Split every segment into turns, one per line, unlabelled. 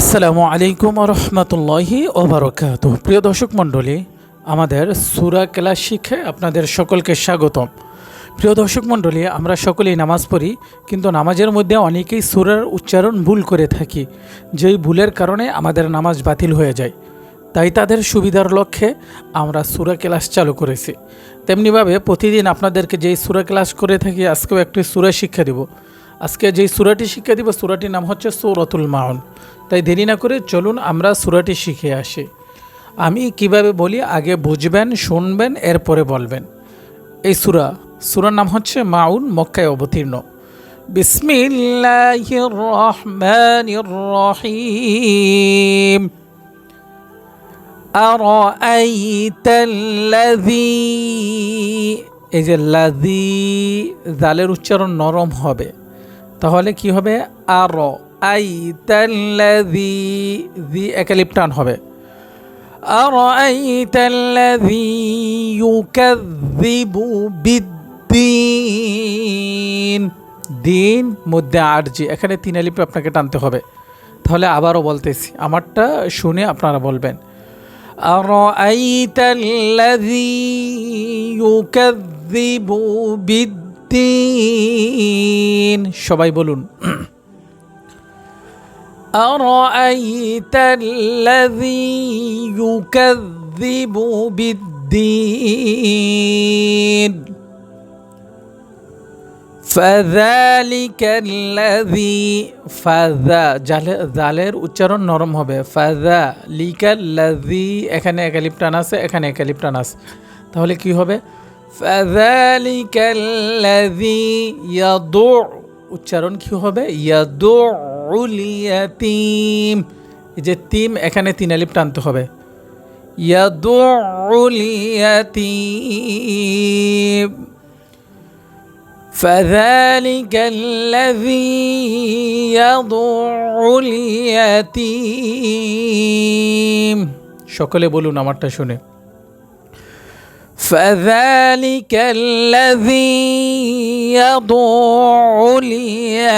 আসসালামু আলাইকুম রহমতুল্লাহি ওবরকাত। প্রিয় দর্শক মণ্ডলী, আমাদের সুরা ক্লাস শিখে আপনাদের সকলকে স্বাগতম। প্রিয় দর্শক মণ্ডলী, আমরা সকলেই নামাজ পড়ি, কিন্তু নামাজের মধ্যে অনেকেই সুরার উচ্চারণ ভুল করে থাকি, যেই ভুলের কারণে আমাদের নামাজ বাতিল হয়ে যায়। তাই তাদের সুবিধার লক্ষ্যে আমরা সুরা ক্লাস চালু করেছি। তেমনিভাবে প্রতিদিন আপনাদেরকে যেই সুরা ক্লাস করে থাকি, আজকেও একটি সুরা শিক্ষা দিব। আজকে যেই সুরাটি শিক্ষা দিব, সুরাটির নাম হচ্ছে সৌরতুল মাউন। তাই দেরি না করে চলুন আমরা সুরাটি শিখে আসি। আমি কীভাবে বলি, আগে বুঝবেন, শুনবেন, এরপরে বলবেন। এই সুরা, সুরার নাম হচ্ছে মাউন, মক্কায় অবতীর্ণ। বিসমিল্লাহির এই যে লাদি জালের উচ্চারণ নরম হবে। তাহলে কি হবে? আর। আই তাল্লাদি যি একালিপ হবে। আর আই তাল্লাদি ইউকাযযিবু বিদ্দিন। দিন, মধ্যে আরজি এখানে তিন আলিপ আপনাকে টানতে হবে। তাহলে আবারও বলতেছি, আমারটা শুনে আপনারা বলবেন। আর আই তাল্লাদি ইউকাযযিবু বিদ্দিন। بالدين সবাই বলুন أرأيت الذي يكذب بالدين فذلك الذي ফাজা জালে জালের উচ্চারণ নরম হবে ফাজা লিকাল্লাজি এখানে একালিপ টান আছে এখানে একালিপ টান আছে তাহলে কি হবে ফাজালিকাল্লাজি ইয়াদু উচ্চারণ কি হবে ইয়াদুল ইয়াতিম এই যে তিম এখানে তিন আলিপ টানতে হবে ইয়াদুল ইয়াতিম فذلك الذي يضع اليتيم সকলে বলুন আমারটা শুনে فذلك الذي يضع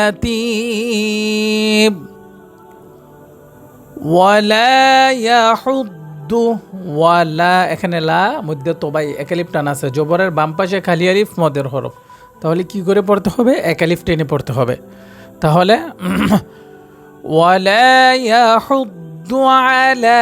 اليتيم ولا يحض ওয়ালা এখানে লা মধ্যে তোবাই একালিপ টান আছে জবরের বাম পাশে খালি আলিফ মদের হরফ তাহলে কি করে পড়তে হবে একালিফ টেনে পড়তে হবে তাহলে ওয়ালা ইয়াহুদ্দু আলা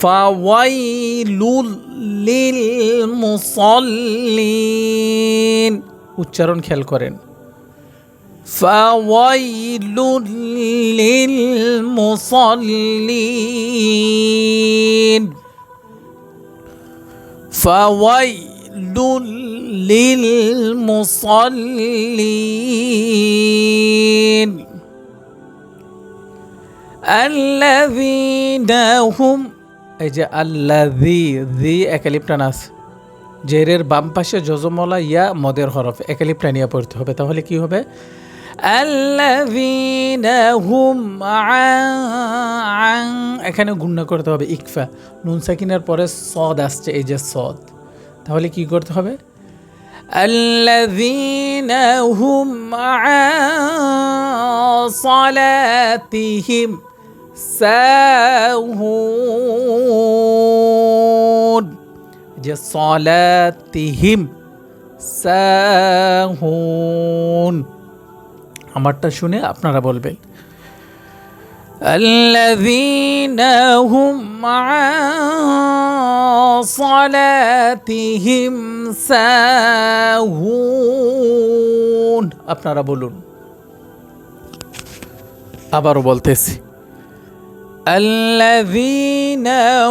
فويل للمصلين উচ্চারণ খেয়াল করেন فويل للمصلين فويل للمصلين الذين هم এই যে আল্লাদি দি একালিপটান আছে জেরের বাম পাশে যজমলা ইয়া মদের হরফ একালিপটা নিয়ে পড়তে হবে তাহলে কি হবে আল্লাযীনা হুম আন এখানে গুণনা করতে হবে ইকফা নুন সাকিনের পরে সদ আসছে এই যে সদ তাহলে কি করতে হবে الذين هم عن صلاتهم ساهون যে সলাতিহিম সাহুন আমারটা শুনে আপনারা বলবেন الذين هم عن صلاتهم ساهون আপনারা বলুন আবারও বলতেছি الذين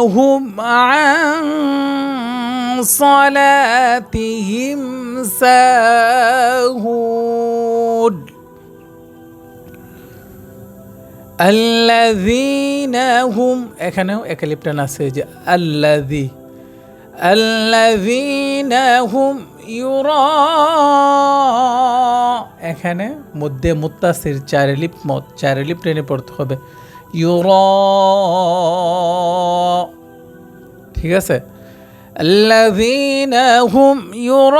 هم عن صلاتهم ساهون আল্লাযীনা হুম এখানেও একালিপ্টান আছে যে আল্লাযী আল্লাযীনা হুম ইউরা এখানে মধ্যে মুত্তাসির চারে লিপ মত চারে লিপ টেনে পড়তে হবে ইউরা ঠিক আছে الذين هم يراءون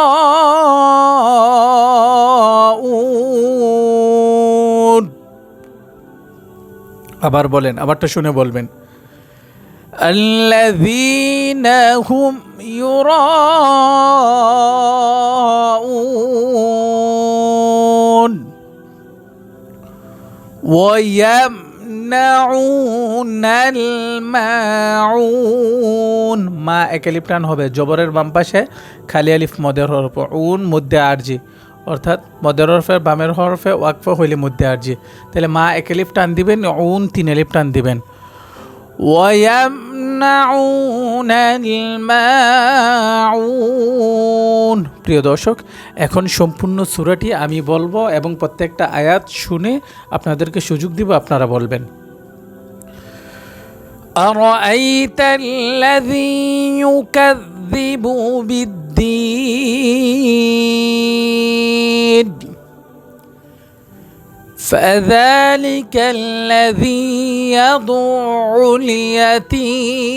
আবার বলেন আবারটা শুনে বলবেন الذين هم يراءون ويمنعون الماعون মা একালিপ্টান হবে জবরের বাম পাশে খালি আলিফ মদের হরফ উন মধ্যে আরজি অর্থাৎ মদের হরফের বামের হরফে ওয়াকফ হইলে মধ্যে আরজি তাহলে মা একালিফ টান দিবেন উন তিন আলিফ টান দিবেন ويمنعون الماعون প্রিয় দর্শক এখন সম্পূর্ণ সূরাটি আমি বলবো এবং প্রত্যেকটা আয়াত শুনে আপনাদেরকে সুযোগ দিব আপনারা বলবেন أرأيت الذي يكذب بالدين فذلك الذي يضع اليتيم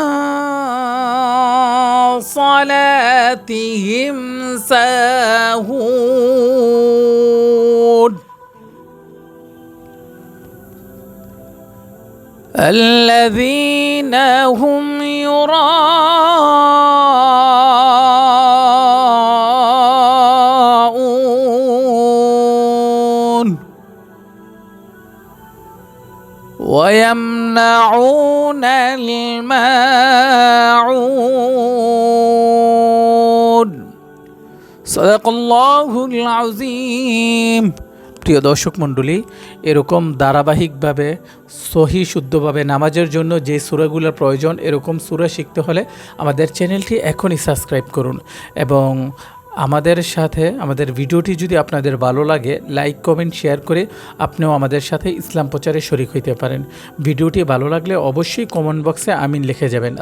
صلاتهم ساهون. الذين هم يراءون. ويمنعون الماعون আজিম প্রিয় দর্শক মণ্ডলী, এরকম ধারাবাহিকভাবে, সহি শুদ্ধভাবে নামাজের জন্য যে সুরাগুলোর প্রয়োজন, এরকম সুরা শিখতে হলে আমাদের চ্যানেলটি এখনই সাবস্ক্রাইব করুন এবং আমাদের সাথে, আমাদের ভিডিওটি যদি আপনাদের ভালো লাগে, লাইক, কমেন্ট, শেয়ার করে আপনিও আমাদের সাথে ইসলাম প্রচারে শরিক হইতে পারেন। ভিডিওটি ভালো লাগলে অবশ্যই কমেন্ট বক্সে আমিন লিখে যাবেন।